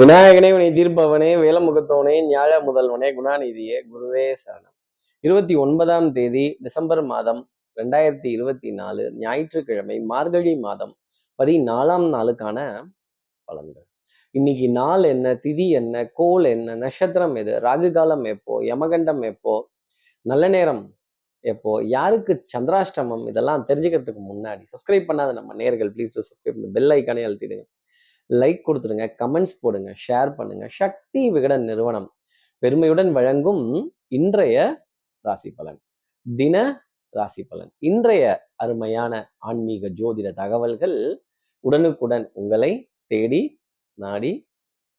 விநாயகனே வினை தீர்ப்பவனே வேலமுகத்தவனே ஞாழ முதல்வனே குணாநிதியே குருவே சரணம். இருபத்தி ஒன்பதாம் தேதி டிசம்பர் மாதம் ரெண்டாயிரத்தி இருபத்தி நாலு ஞாயிற்றுக்கிழமை மார்கழி மாதம் பதினாலாம் நாளுக்கான பலன்கள். இன்னைக்கு நாள் என்ன திதி என்ன கோல் என்ன நட்சத்திரம் எது ராகு காலம் எப்போ யமகண்டம் எப்போ நல்ல நேரம் எப்போ யாருக்கு சந்திராஷ்டமம் இதெல்லாம் தெரிஞ்சுக்கிறதுக்கு முன்னாடி சப்ஸ்கிரைப் பண்ணாத நம்ம நேர்கள் ப்ளீஸ் சப்ஸ்கிரைப் பெல் ஐக்கானே அழுத்திடுங்க. லைக் கொடுத்துருங்க கமெண்ட்ஸ் போடுங்க ஷேர் பண்ணுங்க. சக்தி விகடன் நிறுவனம். பெருமையுடன் வழங்கும் இன்றைய ராசி பலன். தின ராசி பலன். இன்றைய அருமையான ஆன்மீக ஜோதிட தகவல்கள் உடனுக்குடன் உங்களை தேடி நாடி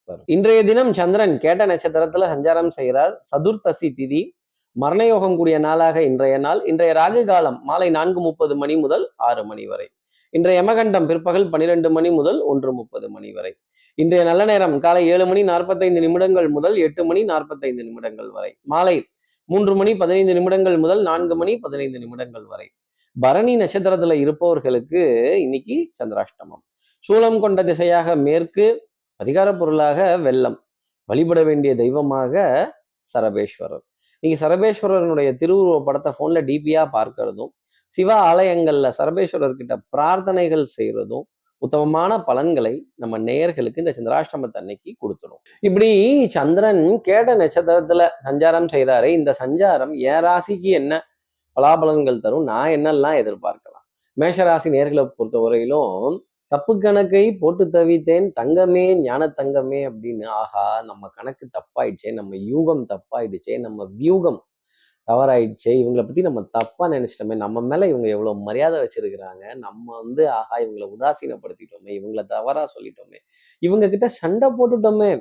வரும். இன்றைய தினம் சந்திரன் கேட்ட நட்சத்திரத்துல சஞ்சாரம் செய்கிறார். சதுர்த்தசி திதி. மரணயோகம் கூடிய நாளாக இன்றைய நாள். இன்றைய ராகு காலம் மாலை நான்கு முப்பது மணி முதல் ஆறு மணி வரை. இன்றைய யமகண்டம் பிற்பகல் பன்னிரெண்டு மணி முதல் ஒன்று முப்பது மணி வரை. இன்றைய நல்ல நேரம் காலை ஏழு மணி நாற்பத்தைந்து நிமிடங்கள் முதல் எட்டு மணி நாற்பத்தைந்து நிமிடங்கள் வரை. மாலை மூன்று மணி பதினைந்து நிமிடங்கள் முதல் நான்கு மணி பதினைந்து நிமிடங்கள் வரை. பரணி நட்சத்திரத்துல இருப்பவர்களுக்கு இன்னைக்கு சந்திராஷ்டமம். சூலம் கொண்ட திசையாக மேற்கு அதிகார பொருளாக வெள்ளம். வழிபட வேண்டிய தெய்வமாக சரபேஸ்வரர். நீங்க சரபேஸ்வரனுடைய திருவுருவ படத்தை போன்ல டிபியா பார்க்கறதும் சிவ ஆலயங்கள்ல சரபேஸ்வரர் கிட்ட பிரார்த்தனைகள் செய்யறதும் உத்தமமான பலன்களை நம்ம நேயர்களுக்கு இந்த சந்திராஷ்டமத்தை அன்னைக்கு கொடுத்துடும். இப்படி சந்திரன் கேட்ட நட்சத்திரத்துல சஞ்சாரம் செய்கிறாரு இந்த சஞ்சாரம் என் ராசிக்கு என்ன பலாபலன்கள் தரும்? நான் என்னெல்லாம் எதிர்பார்க்கலாம்? மேஷராசி நேர்களை பொறுத்த வரையிலும் தப்பு கணக்கை போட்டு தவித்தேன் தங்கமே ஞான தங்கமே அப்படின்னு ஆஹா நம்ம கணக்கு தப்பாயிடுச்சே நம்ம யூகம் தப்பாயிடுச்சே நம்ம வியூகம் தவறாயிடுச்சு. இவங்களை பத்தி நம்ம தப்பா நினைச்சிட்டோமே நம்ம மேல இவங்க எவ்வளவு மரியாதை வச்சிருக்கிறாங்க நம்ம வந்து ஆஹா இவங்களை உதாசீனப்படுத்திட்டோமே இவங்களை தவறா சொல்லிட்டோமே இவங்க கிட்ட சண்டை போட்டுட்டோமே.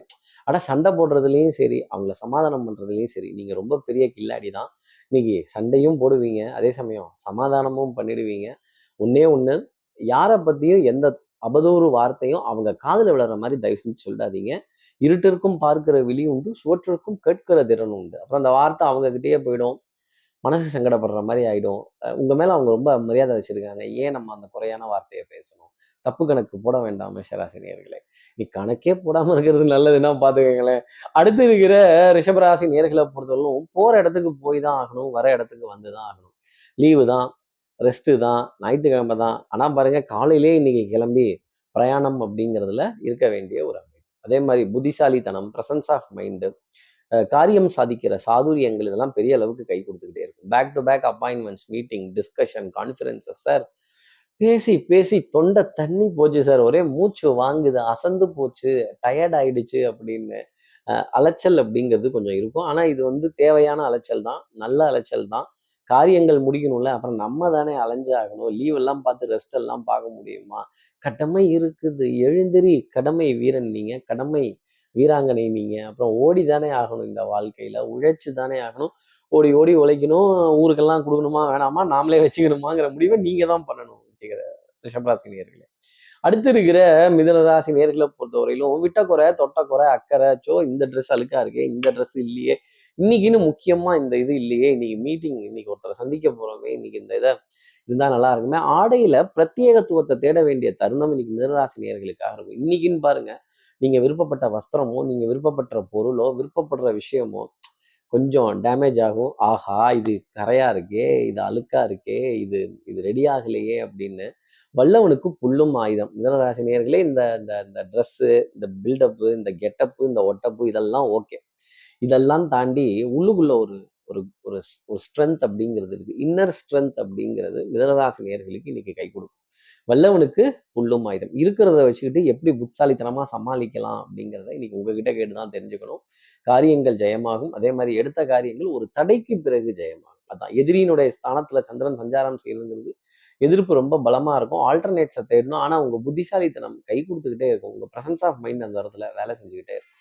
அட சண்டை போடுறதுலையும் சரி அவங்கள சமாதானம் பண்றதுலயும் சரி நீங்க ரொம்ப பெரிய கில்லாடி தான். இன்னைக்கு சண்டையும் போடுவீங்க அதே சமயம் சமாதானமும் பண்ணிடுவீங்க. ஒன்னே ஒண்ணு யாரை பத்தியும் எந்த அபதூறு வார்த்தையும் அவங்க காதில் விழுற மாதிரி தயவு செஞ்சு சொல்லிடாதீங்க இருட்டிற்கும் பார்க்கிற விழி உண்டு சுவற்றிற்கும் கேட்கிற திறன் உண்டு. அப்புறம் அந்த வார்த்தை அவங்க கிட்டேயே போயிடும். மனசு சங்கடப்படுற மாதிரி ஆகிடும் உங்கள் மேலே அவங்க ரொம்ப மரியாதை வச்சுருக்காங்க. ஏன் நம்ம அந்த குறையான வார்த்தையை பேசணும்? தப்பு கணக்கு போட வேண்டாம் மேஷராசினியர்களே. நீ கணக்கே போடாமல் இருக்கிறது நல்லதுன்னா பார்த்துக்கோங்களேன் அடுத்து இருக்கிற ரிஷபராசி நேர்களை பொறுத்தவரைக்கும் போகிற இடத்துக்கு போய் தான் ஆகணும் வர இடத்துக்கு வந்து தான் ஆகணும். லீவு தான் ரெஸ்ட்டு தான் ஞாயிற்றுக்கிழமை தான். ஆனால் பாருங்கள் காலையிலே இன்னைக்கு கிளம்பி பிரயாணம் அப்படிங்கிறதுல இருக்க வேண்டிய ஒரு அதே மாதிரி புத்திசாலித்தனம் பிரசன்ஸ் ஆஃப் மைண்டு காரியம் சாதிக்கிற சாதுரியங்கள் இதெல்லாம் பெரிய அளவுக்கு கை கொடுத்துக்கிட்டே இருக்கும். Back to back appointments meeting discussion conferences sir பேசி பேசி தொண்டை தண்ணி போச்சு சார் ஒரே மூச்சு வாங்குது அசந்து போச்சு டயர்ட் ஆயிடுச்சு அப்படின்னு அலைச்சல் அப்படிங்கிறது கொஞ்சம் இருக்கும். ஆனால் இது வந்து தேவையான அலைச்சல் தான். நல்ல அலைச்சல் தான். காரியங்கள் முடிக்கணும்ல அப்புறம் நம்ம தானே அலைஞ்சாகணும் லீவ் எல்லாம் பார்த்து ரெஸ்ட் எல்லாம் பார்க்க முடியுமா? கடமை இருக்குது. எழுந்திரி கடமை வீரன் நீங்க கடமை வீராங்கனை நீங்க. அப்புறம் ஓடி தானே ஆகணும் இந்த வாழ்க்கையில. உழைச்சு தானே ஆகணும். ஓடி ஓடி உழைக்கணும். ஊருக்கெல்லாம் கொடுக்கணுமா வேணாமா? நாமளே வச்சுக்கணுமாங்கிற முடிவை நீங்க தான் பண்ணணும் வச்சுக்கிற ரிஷபராசி நேர்களே அடுத்து இருக்கிற மிதனராசி நேர்களை பொறுத்தவரையிலும் விட்ட குறை குறை அக்கறை சோ இந்த ட்ரெஸ் அழுக்கா இருக்கே இந்த ட்ரெஸ் இல்லையே இன்னைக்குன்னு முக்கியமா இந்த இது இல்லையே இன்னைக்கு மீட்டிங் இன்னைக்கு ஒருத்தரை சந்திக்க போறோமே இன்னைக்கு இந்த இதை இருந்தா நல்லா இருக்குமே. ஆடையில பிரத்யேகத்துவத்தை தேட வேண்டிய தருணம் இன்னைக்கு மிதனராசி இருக்கும் இன்னைக்குன்னு பாருங்க நீங்க விருப்பப்பட்ட வஸ்திரமோ நீங்க விருப்பப்பட்ட பொருளோ விருப்பப்படுற விஷயமோ கொஞ்சம் டேமேஜ் ஆகும். ஆஹா இது கரையா இருக்கே இது அழுக்கா இருக்கே இது இது ரெடி ஆகலையே அப்படின்னு வல்லவனுக்கு புல்லும் ஆயுதம். மிதனராசி நேர்களே இந்த இந்த இந்த ட்ரெஸ்ஸு இந்த பில்டப்பு இந்த கெட்டப்பு இந்த ஒட்டப்பு இதெல்லாம் ஓகே இதெல்லாம் தாண்டி உள்ளுக்குள்ள ஒரு ஒரு ஒரு ஒரு ஸ்ட்ரென்த் அப்படிங்கிறது இருக்கு. இன்னர் ஸ்ட்ரென்த் அப்படிங்கிறது மிதனராசி நேர்களுக்கு இன்னைக்கு கை கொடுக்கும். வல்லவனுக்கு புல்லும் ஆயுதம். இருக்கிறத வச்சுக்கிட்டு எப்படி புத்தாலித்தனமா சமாளிக்கலாம் அப்படிங்கிறத இன்னைக்கு உங்ககிட்ட கேட்டு தான் தெரிஞ்சுக்கணும். காரியங்கள் ஜெயமாகும். அதே மாதிரி எடுத்த காரியங்கள் ஒரு தடைக்கு பிறகு ஜெயமாகும். அதான் எதிரியினுடைய ஸ்தானத்துல சந்திரன் சஞ்சாரம் செய்யணுங்கிறது எதிர்ப்பு ரொம்ப பலமா இருக்கும். ஆல்டர்னேட்ஸை தேடணும். ஆனா உங்க புத்திசாலித்தனம் கை கொடுத்துக்கிட்டே இருக்கும். உங்க பிரசன்ஸ் ஆஃப் மைண்ட் அந்த இடத்துல வேலை செஞ்சுக்கிட்டே இருக்கும்.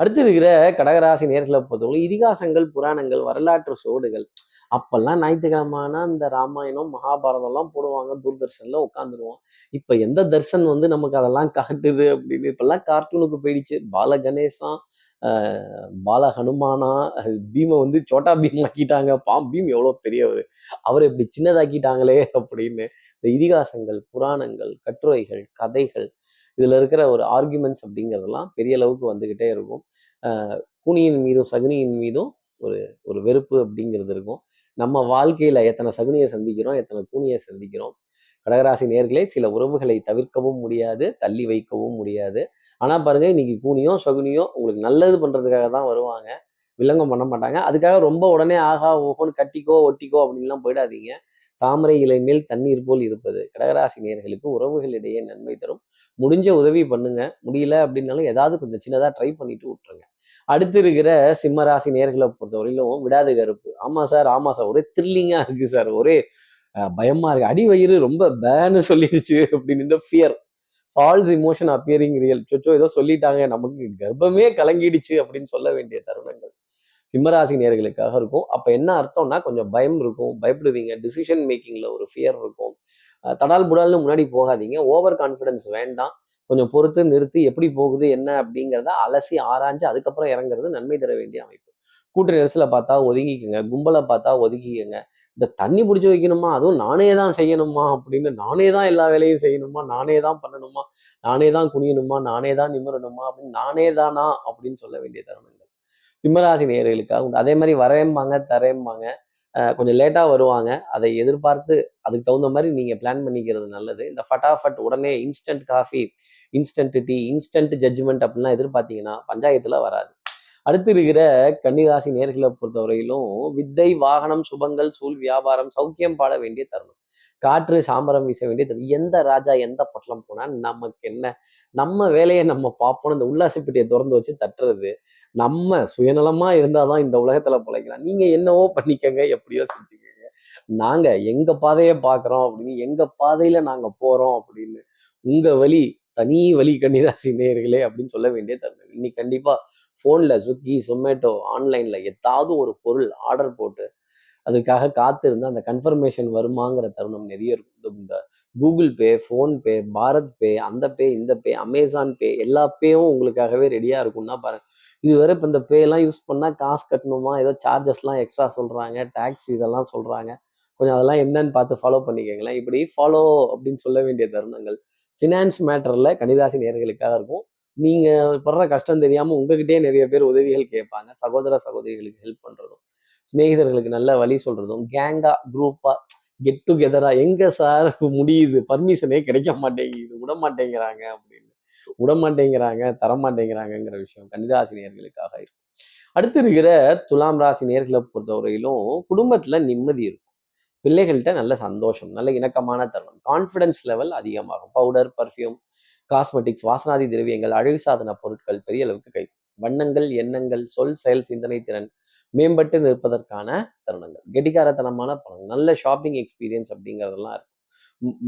அடுத்து இருக்கிற கடகராசி நேர்களை பொறுத்தவரை இதிகாசங்கள் புராணங்கள் வரலாற்று சோடுகள் அப்பெல்லாம் ஞாயிற்றுக்கிழமான இந்த ராமாயணம் மகாபாரதம்லாம் போடுவாங்க. தூர்தர்ஷன்ல உட்காந்துருவோம் இப்ப எந்த தர்ஷன் வந்து நமக்கு அதெல்லாம் காட்டுது அப்படின்னு இப்பெல்லாம் கார்ட்டூனுக்கு போயிடுச்சு. பால கணேசா பால ஹனுமானா பீமை வந்து சோட்டா பீம் ஆக்கிட்டாங்க. பாம் பீம் எவ்வளோ பெரியவர். அவரை இப்படி சின்னதாக்கிட்டாங்களே அப்படின்னு இந்த இதிகாசங்கள் புராணங்கள் கட்டுரைகள் கதைகள் இதில் இருக்கிற ஒரு ஆர்குமெண்ட்ஸ் அப்படிங்கிறதெல்லாம் பெரிய அளவுக்கு வந்துக்கிட்டே இருக்கும். கூனியின் மீதும் சகுனியின் மீதும் ஒரு ஒரு வெறுப்பு அப்படிங்கிறது இருக்கும். நம்ம வாழ்க்கையில் எத்தனை சகுனியை சந்திக்கிறோம் எத்தனை கூனியை சந்திக்கிறோம்? கடகராசி நேர்களே சில உறவுகளை தவிர்க்கவும் முடியாது தள்ளி வைக்கவும் முடியாது. ஆனால் பாருங்க இன்னைக்கு கூனியோ சகுனியோ உங்களுக்கு நல்லது பண்ணுறதுக்காக தான் வருவாங்க. வில்லங்கம் பண்ண மாட்டாங்க. அதுக்காக ரொம்ப உடனே ஆகா ஓஹோன்னு கட்டிக்கோ ஒட்டிக்கோ அப்படின்லாம் போயிடாதீங்க. தாமரை இலை மேல் தண்ணீர் போல் இருப்பது. கடகராசி நேர்களுக்கு உறவுகளிடையே நன்மை தரும். முடிஞ்ச உதவி பண்ணுங்க. முடியல அப்படின்னாலும் ஏதாவது கொஞ்சம் சின்னதாக ட்ரை பண்ணிட்டு விட்டுருங்க. அடுத்து இருக்கிற சிம்ம ராசி நேர்களை பொறுத்தவரையிலும் விடாது கருப்பு. ஆமா சார் ஆமா சார். ஒரே த்ரில்லிங்கா இருக்கு சார். ஒரே பயமாக பயமா இருக்கு. அடி வயிறு ரொம்ப பேன்னு சொல்லிடுச்சு அப்படின்னு fear false emotion appearing real சொச்சோ ஏதோ சொல்லிட்டாங்க. நமக்கு கர்ப்பமே கலங்கிடுச்சு அப்படின்னு சொல்ல வேண்டிய தருணங்கள். சிம்மராசி நேர்களுக்காக இருக்கும். அப்போ என்ன அர்த்தம்னா கொஞ்சம் பயம் இருக்கும். பயப்படுவீங்க. டிசிஷன் மேக்கிங்கில் ஒரு ஃபியர் இருக்கும். தடால் புடால்னு முன்னாடி போகாதீங்க. ஓவர் கான்ஃபிடன்ஸ் வேண்டாம். கொஞ்சம் பொறுத்து நிறுத்தி எப்படி போகுது என்ன அப்படிங்கிறத அலசி ஆராய்ஞ்சு அதுக்கப்புறம் இறங்குறது நன்மை தர வேண்டிய அமைப்பு. கூட்ட நெரிசலை பார்த்தா ஒதுங்கிக்கோங்க. கும்பலை பார்த்தா ஒதுக்கிக்கங்க. இந்த தண்ணி பிடிச்சி வைக்கணுமா? அதுவும் நானே தான் செய்யணுமா? அப்படின்னு நானே தான் எல்லா வேலையும் செய்யணுமா? நானே தான் பண்ணணுமா? நானே தான் குனியணுமா? நானே தான் நிமிரணுமா? அப்படின்னு நானே தானா? அப்படின்னு சொல்ல வேண்டிய தருணங்கள். சிம்மராசி நேர்களுக்காக உண்டு. அதே மாதிரி வரேம்பாங்க தரேம்பாங்க. கொஞ்சம் லேட்டாக வருவாங்க. அதை எதிர்பார்த்து அதுக்கு தகுந்த மாதிரி நீங்கள் பிளான் பண்ணிக்கிறது நல்லது. இந்த ஃபட்டாஃபட் உடனே instant coffee instant tea instant judgement அப்படிலாம் எதிர்பார்த்தீங்கன்னா பஞ்சாயத்தில் வராது. அடுத்து இருக்கிற கன்னிராசி நேர்களை பொறுத்தவரையிலும் வித்தை வாகனம் சுபங்கள் சூழ் வியாபாரம் சௌக்கியம் பாட வேண்டிய தருணம். காற்று சாம்பரம் வீச வேண்டிய எந்த ராஜா எந்த பட்டலம் போனா நமக்கு என்ன? நம்ம வேலையை நம்ம பார்ப்போம் இந்த உல்லாசப்பட்டியை திறந்து வச்சு தட்டுறது. நம்ம சுயநலமா இருந்தாதான் இந்த உலகத்துல பிழைக்கலாம். நீங்க என்னவோ பண்ணிக்கங்க எப்படியோ செஞ்சுக்கோங்க. நாங்க எங்க பாதையை பார்க்குறோம் அப்படின்னு எங்க பாதையில நாங்க போறோம் அப்படின்னு உங்க வழி தனி வழி கன்னிராசி நேர்களே அப்படின்னு சொல்ல வேண்டிய தருணம். இன்னைக்கு கண்டிப்பா ஃபோனில் ஸ்விக்கி சொமேட்டோ ஆன்லைனில் ஏதாவது ஒரு பொருள் ஆர்டர் போட்டு அதுக்காக காத்திருந்து அந்த கன்ஃபர்மேஷன் வருமாங்கிற தருணம் நிறைய இருக்கும். இந்த- இந்த Google Pay PhonePe Bharat pay அந்த பே இந்த பே அமேசான் பே எல்லா பேயும் உங்களுக்காகவே ரெடியாக இருக்கும்னா பாருங்க. இதுவரை இப்போ இந்த பேலாம் யூஸ் பண்ணால் காசு கட்டணுமா? ஏதோ சார்ஜஸ்லாம் எக்ஸ்ட்ரா சொல்கிறாங்க டேக்ஸ் இதெல்லாம் சொல்கிறாங்க கொஞ்சம் அதெல்லாம் என்னன்னு பார்த்து ஃபாலோ பண்ணிக்கங்களேன். இப்படி ஃபாலோ அப்படின்னு சொல்ல வேண்டிய தருணங்கள் ஃபினான்ஸ் மேட்டரில் கணிதாசி நேர்களுக்காக இருக்கும். நீங்கள் படுற கஷ்டம் தெரியாமல் உங்ககிட்டயே நிறைய பேர் உதவிகள் கேட்பாங்க. சகோதர சகோதரிகளுக்கு ஹெல்ப் பண்ணுறதும் சிநேகிதர்களுக்கு நல்ல வழி சொல்கிறதும் கேங்கா குரூப்பாக கெட் டுகெதரா எங்க சார் முடியுது பர்மிஷனே கிடைக்க மாட்டேங்குது விட மாட்டேங்கிறாங்க அப்படின்னு. விட மாட்டேங்கிறாங்க தர மாட்டேங்கிறாங்கங்கிற விஷயம் கணிதாசி நேர்களுக்காக இருக்கும். அடுத்து இருக்கிற துலாம் ராசி நேர்களை பொறுத்தவரையிலும் குடும்பத்துல நிம்மதி இருக்கும். பிள்ளைகள்கிட்ட நல்ல சந்தோஷம் நல்ல இணக்கமான தருணம் கான்ஃபிடன்ஸ் லெவல் அதிகமாகும். பவுடர் பர்ஃப்யூம் காஸ்மெட்டிக்ஸ் வாசனாதி திரவியங்கள் அழகு சாதன பொருட்கள் பெரிய அளவுக்கு கை வண்ணங்கள் எண்ணங்கள் சொல் செயல் சிந்தனை திறன் மேம்பட்டு நிற்பதற்கான தருணங்கள். கெட்டிக்காரத்தனமான பணம் நல்ல ஷாப்பிங் எக்ஸ்பீரியன்ஸ் அப்படிங்கிறதெல்லாம் இருக்கும்.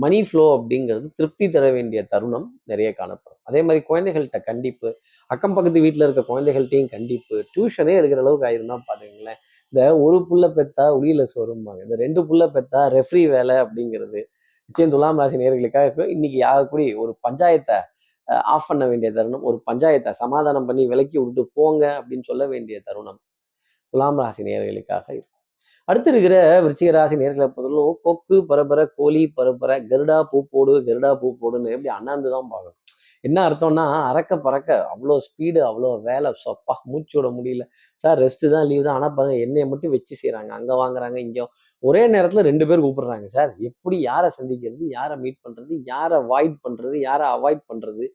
மணி ஃப்ளோ அப்படிங்கிறது திருப்தி தர வேண்டிய தருணம் நிறைய காணப்படும். அதே மாதிரி குழந்தைகள்கிட்ட கண்டிப்பு அக்கம் பக்கத்து வீட்டில் இருக்க குழந்தைகள்கிட்டையும் கண்டிப்பு. டியூஷனே எடுக்கிற அளவுக்கு ஆயிருந்தா பாத்துக்கங்களேன். இந்த ஒரு புள்ள பெத்தா உளியில சோறும்பாங்க இந்த ரெண்டு புள்ள பெத்தா ரெஃப்ரி வேலை அப்படிங்கிறது நிச்சயம் துலாம் ராசி நேர்களுக்காக இருக்கும். இன்னைக்கு யாகக்கூடி ஒரு பஞ்சாயத்தை ஆஃப் பண்ண வேண்டிய தருணம் ஒரு பஞ்சாயத்தை சமாதானம் பண்ணி விலக்கி விட்டு போங்க அப்படின்னு சொல்ல வேண்டிய தருணம். துலாம் ராசி நேர்களுக்காக இருக்கும். அடுத்து இருக்கிற விருச்சிக ராசி நேர்களை பொறுத்தவரைக்கும் கொக்கு பரபர கோழி பரபர கருடா பூ போடு கருடா பூ போடுன்னு எப்படி அண்ணாந்து தான் பார்க்கணும் என்ன அர்த்தம்னா அறக்க பறக்க அவ்வளோ ஸ்பீடு அவ்வளோ வேலை சொப்பா மூச்சு விட முடியல. சார் ரெஸ்ட்டு தான் லீவ் தான். ஆனால் பாருங்க என்னையை மட்டும் வச்சு செய்கிறாங்க அங்கே வாங்குறாங்க இங்கே ஒரே நேரத்தில் ரெண்டு பேர் கூப்பிடுறாங்க சார். எப்படி யாரை சந்திக்கிறது யாரை மீட் பண்ணுறது யாரை அவாய்ட் பண்ணுறது யாரை அவாய்ட் பண்ணுறது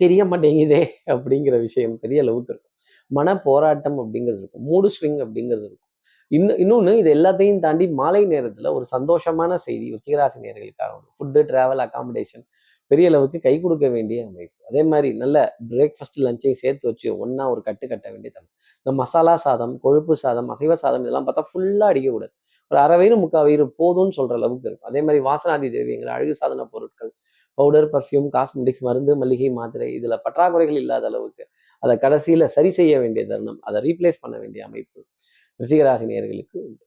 தெரிய மாட்டேங்குதே அப்படிங்கிற விஷயம் பெரிய அளவுக்கு இருக்கும். மன போராட்டம் அப்படிங்கிறது இருக்கும். மூடு ஸ்விங் அப்படிங்கிறது இருக்கும். இன்னும் இன்னொன்று இது எல்லாத்தையும் தாண்டி மாலை நேரத்தில் ஒரு சந்தோஷமான செய்தி உச்சிகராசி நேர்களுக்காக ஃபுட்டு ட்ராவல் அகாமடேஷன் பெரிய அளவுக்கு கை கொடுக்க வேண்டிய அமைப்பு. அதே மாதிரி நல்ல பிரேக்ஃபாஸ்ட் லஞ்சையும் சேர்த்து வச்சு ஒன்றா ஒரு கட்டு கட்ட வேண்டிய தரம் இந்த மசாலா சாதம் கொழுப்பு சாதம் அசைவ சாதம் இதெல்லாம் பார்த்தா ஃபுல்லாக அடிக்கக்கூடாது ஒரு அரை வயிறு முக்கால் வயிறு போதும்னு சொல்கிற அளவுக்கு இருக்கும். அதே மாதிரி வாசனாதி திரவியங்கள் அழகு சாதன பொருட்கள் பவுடர் பர்ஃப்யூம் காஸ்மெட்டிக்ஸ் மருந்து மளிகை மாத்திரை இதில் பற்றாக்குறைகள் இல்லாத அளவுக்கு அதை கடைசியில் சரி செய்ய வேண்டிய தருணம். அதை ரீப்ளேஸ் பண்ண வேண்டிய அமைப்பு ரிஷிகராசி நேர்களுக்கு உண்டு.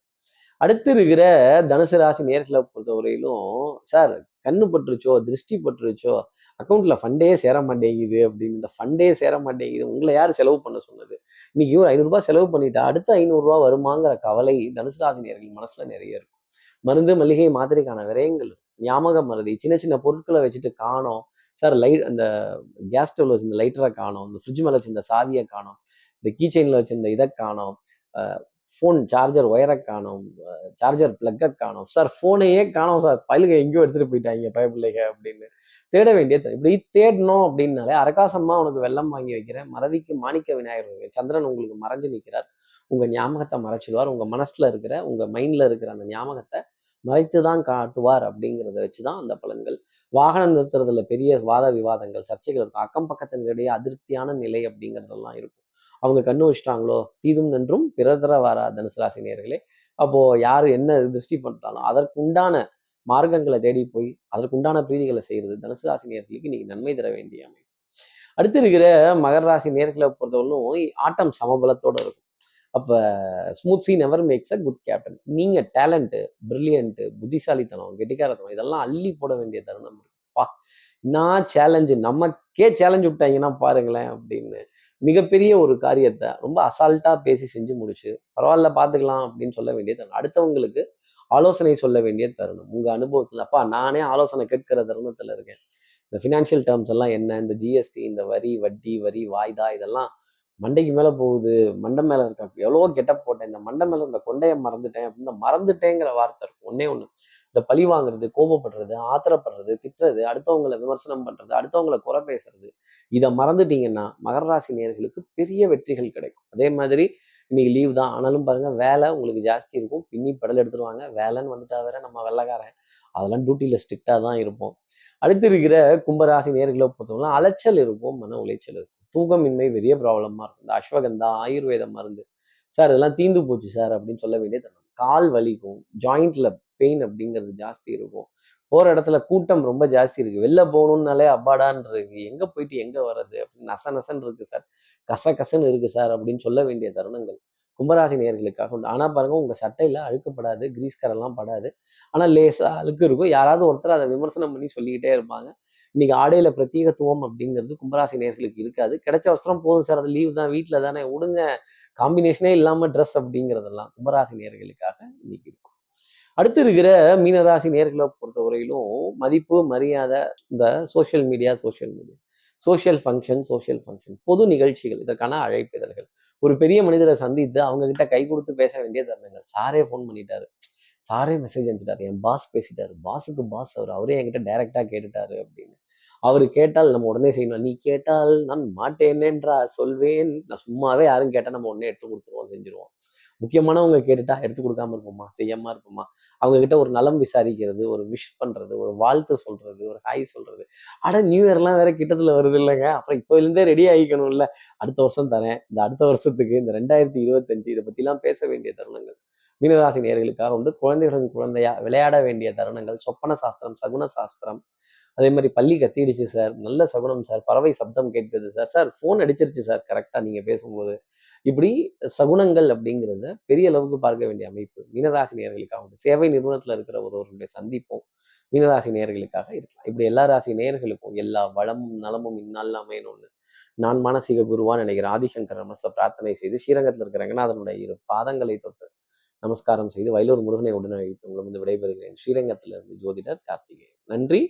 அடுத்து இருக்கிற தனுசு ராசி நேர்களை பொறுத்தவரையிலும் சார் கண்ணு பட்டுருச்சோ திருஷ்டி பட்டுருச்சோ அக்கௌண்ட்ல ஃபண்டே சேர மாட்டேங்குது அப்படின்னு இந்த ஃபண்டே சேர மாட்டேங்குது உங்களை யார் செலவு பண்ண சொன்னது? இன்னைக்கு ஒரு ஐநூறுரூபா செலவு பண்ணிட்டா அடுத்த ஐநூறுரூவா வருமாங்கிற கவலை தனுசு ராசி நேர்கள் மனசுல நிறைய இருக்கும். மருந்து மளிகை மாத்திரைக்கான விரயங்கள் இருக்கும். ஞாபக மருதி சின்ன சின்ன பொருட்களை வச்சுட்டு காணோம். சார் லைட் அந்த கேஸ் ஸ்டவ்ல வச்சிருந்த லைட்டரை காணோம். இந்த ஃப்ரிட்ஜ் மேலே வச்சிருந்த சாவியை காணோம். இந்த கீ செயினில் வச்சிருந்த இதை காணோம். ஃபோன் சார்ஜர் ஒயரை காணோம். சார்ஜர் ப்ளக்கை காணோம். சார் ஃபோனையே காணோம் சார். பயிலுக எங்கேயோ எடுத்துகிட்டு போயிட்டாங்க பயப்பிள்ளைங்க அப்படின்னு. தேட வேண்டிய இப்படி தேடணும் அப்படின்னாலே அரகாசமாக உனக்கு வெள்ளம் வாங்கி வைக்கிறேன். மறதிக்கு மாணிக்க விநாயகர் சந்திரன் உங்களுக்கு மறைஞ்சு நிற்கிறார் உங்கள் ஞாபகத்தை மறைச்சிடுவார். உங்கள் மனசில் இருக்கிற உங்கள் மைண்டில் இருக்கிற அந்த ஞாபகத்தை மறைத்து தான் காட்டுவார் அப்படிங்கிறத வச்சு தான் அந்த பலன்கள். வாகனம் நிறுத்துறதுல பெரிய வாத விவாதங்கள் சர்ச்சைகள் இருக்கும். அக்கம் பக்கத்தினுடைய அதிருப்தியான நிலை அப்படிங்கிறதெல்லாம் இருக்கும். அவங்க கண்ணு வச்சிட்டாங்களோ? தீதும் நின்றும் பிறதர வாரா தனுசு ராசி நேர்களே அப்போ யார் என்ன திருஷ்டி பண்ணாலும் அதற்கு உண்டான மார்க்கங்களை தேடி போய் அதற்குண்டான பிரீதிகளை செய்கிறது தனுசு ராசி நேர்களுக்கு நீங்க நன்மை தர வேண்டிய அமைப்பு. அடுத்து இருக்கிற மகர ராசி நேர்களை பொறுத்தவரைக்கும் ஆட்டம் சமபலத்தோடு இருக்கும். அப்போ smooth sea never makes a good captain நீங்கள் டேலண்ட்டு பிரில்லியன்ட்டு புத்திசாலித்தனம் கெட்டிக்காரத்தனம் இதெல்லாம் அள்ளி போட வேண்டிய தருணம். இருக்குப்பா நான் சேலஞ்சு நமக்கே சேலஞ்சு விட்டாங்கன்னா பாருங்களேன் அப்படின்னு. மிகப்பெரிய ஒரு காரியத்தை ரொம்ப அசால்ட்டாக பேசி செஞ்சு முடிச்சு பரவாயில்ல பார்த்துக்கலாம் அப்படின்னு சொல்ல வேண்டிய தருணம். அடுத்தவங்களுக்கு ஆலோசனை சொல்ல வேண்டிய தருணம். உங்கள் அனுபவத்தில் அப்பா நானே ஆலோசனை கேட்கிற தருணத்தில் இருக்கேன். இந்த ஃபினான்ஷியல் டேர்ம்ஸ் எல்லாம் என்ன? இந்த ஜிஎஸ்டி இந்த வரி வட்டி வரி வாய்தா இதெல்லாம் மண்டைக்கு மேலே போகுது மண்டை மேலே இருக்க எவ்வளோ கெட்ட போட்டேன் இந்த மண்டை மேலே இந்த கொண்டையை மறந்துட்டேன் அப்படின்னு மறந்துட்டேங்கிற வார்த்தை இருக்கும். ஒன்னே ஒன்று இந்த பழி வாங்குறது கோபப்படுறது ஆத்திரப்படுறது திட்டுறது அடுத்தவங்களை விமர்சனம் பண்ணுறது அடுத்தவங்களை குறை பேசுறது இதை மறந்துட்டீங்கன்னா மகர ராசி நேர்களுக்கு பெரிய வெற்றிகள் கிடைக்கும். அதே மாதிரி இன்னைக்கு லீவ் தான். ஆனாலும் பாருங்க வேலை உங்களுக்கு ஜாஸ்தி இருக்கும். பின்னி படல் எடுத்துருவாங்க. வேலைன்னு வந்துட்டா வேற நம்ம வெள்ளக்காரன். அதெல்லாம் டியூட்டியில் ஸ்ட்ரிக்டாக தான் இருப்போம். அடுத்து இருக்கிற கும்பராசி நேர்களை பொறுத்தவரை அலைச்சல் இருக்கும் மன உளைச்சல் இருக்கும். தூக்கமின்மை பெரிய ப்ராப்ளமாக இருக்கும். இந்த அஸ்வகந்தா ஆயுர்வேத மருந்து. சார் இதெல்லாம் தீந்து போச்சு சார் அப்படின்னு சொல்ல வேண்டிய தருணம். கால் வலிக்கும் ஜாயிண்ட்ல பெயின் அப்படிங்கிறது ஜாஸ்தி இருக்கும். போகிற இடத்துல கூட்டம் ரொம்ப ஜாஸ்தி இருக்குது வெளில போகணுன்னாலே அப்பாடான் இருக்கு எங்கே போயிட்டு எங்கே வர்றது அப்படின்னு நச நசன் இருக்குது சார் கச கசன்னு இருக்குது சார் அப்படின்னு சொல்ல வேண்டிய தருணங்கள் கும்பராசி நேர்களுக்காக உண்டு. ஆனால் பாருங்கள் உங்கள் சட்டையில அழுக்கப்படாது கிரீஸ்கரெல்லாம் படாது. ஆனால் லேசாக அழுக்கு இருக்கும். யாராவது ஒருத்தர் அதை விமர்சனம் பண்ணி சொல்லிக்கிட்டே இருப்பாங்க. இன்னைக்கு ஆடையில பிரத்யேகத்துவம் அப்படிங்கிறது கும்பராசி நேர்களுக்கு இருக்காது. கிடைச்ச வஸ்திரம் போதும் சார். அது லீவ் தான் வீட்டில் தானே. விடுங்க காம்பினேஷனே இல்லாமல் ட்ரெஸ் அப்படிங்கிறதெல்லாம் கும்பராசி நேர்களுக்காக இன்னைக்கு இருக்கும். அடுத்து இருக்கிற மீனராசி நேர்களை பொறுத்தவரையிலும் மதிப்பு மரியாதை இந்த social media social media social function social function பொது நிகழ்ச்சிகள் இதற்கான அழைப்பிதழ்கள். ஒரு பெரிய மனிதரை சந்தித்து அவங்க கிட்ட கை கொடுத்து பேச வேண்டிய தருணங்கள். சாரே ஃபோன் பண்ணிட்டாரு. சாரே மெசேஜ் அனுப்பிட்டாரு என் பாஸ் பேசிட்டாரு. பாஸுக்கு பாஸ் அவர். அவரே என்கிட்ட டைரக்டா கேட்டுட்டாரு அப்படின்னு. அவர் கேட்டால் நம்ம உடனே செய்யணும். நீ கேட்டால் நான் மாட்டேனேன்றா சொல்வேன். நான் சும்மாவே யாரும் கேட்டால் நம்ம உடனே எடுத்து கொடுத்துருவோம் செஞ்சுருவோம். முக்கியமானவங்க கேட்டுட்டா எடுத்து கொடுக்காம இருப்போமா? செய்யாம இருப்போமா? அவங்க கிட்ட ஒரு நலம் விசாரிக்கிறது ஒரு விஷ் பண்றது ஒரு வாழ்த்து சொல்றது ஒரு ஹாய் சொல்றது. அட நியூ இயர்லாம் வேற கிட்டத்துல வருது இல்லைங்க. அப்புறம் இப்போ இருந்தே ரெடி ஆகிக்கணும்ல. அடுத்த வருஷம் தரேன். இந்த அடுத்த வருஷத்துக்கு இந்த ரெண்டாயிரத்தி இருபத்தஞ்சு இதை பத்திலாம் பேச வேண்டிய தருணங்கள். மீனராசி நேர்களுக்காக வந்து குழந்தைகளின் குழந்தையா விளையாட வேண்டிய தருணங்கள். சொப்பன சாஸ்திரம் சகுன சாஸ்திரம் அதே மாதிரி பள்ளி கத்திடுச்சு சார். நல்ல சகுனம் சார். பறவை சப்தம் கேட்குது சார். சார் ஃபோன் அடிச்சிருச்சு சார். கரெக்டாக நீங்கள் பேசும்போது. இப்படி சகுனங்கள் அப்படிங்கிறத பெரிய அளவுக்கு பார்க்க வேண்டிய அமைப்பு மீனராசி நேர்களுக்காக சேவை நிறுவனத்தில் இருக்கிற ஒருவருடைய சந்திப்பும் மீனராசி நேர்களுக்காக இருக்கலாம். இப்படி எல்லா ராசி நேர்களுக்கும் எல்லா வளமும் நலமும் இந்நாளில் அமையணும்னு நான் மானசீக குருவான் நினைக்கிற ஆதிசங்கர் மனசில் பிரார்த்தனை செய்து ஸ்ரீரங்கத்தில் இருக்கிற ரங்கநாதனுடைய இரு பாதங்களை தொட்டு நமஸ்காரம் செய்து வயலூர் முருகனை உடனே வைத்து உங்களை வந்து விடைபெறுகிறேன். ஸ்ரீரங்கத்திலிருந்து ஜோதிடர் கார்த்திகேயன். நன்றி.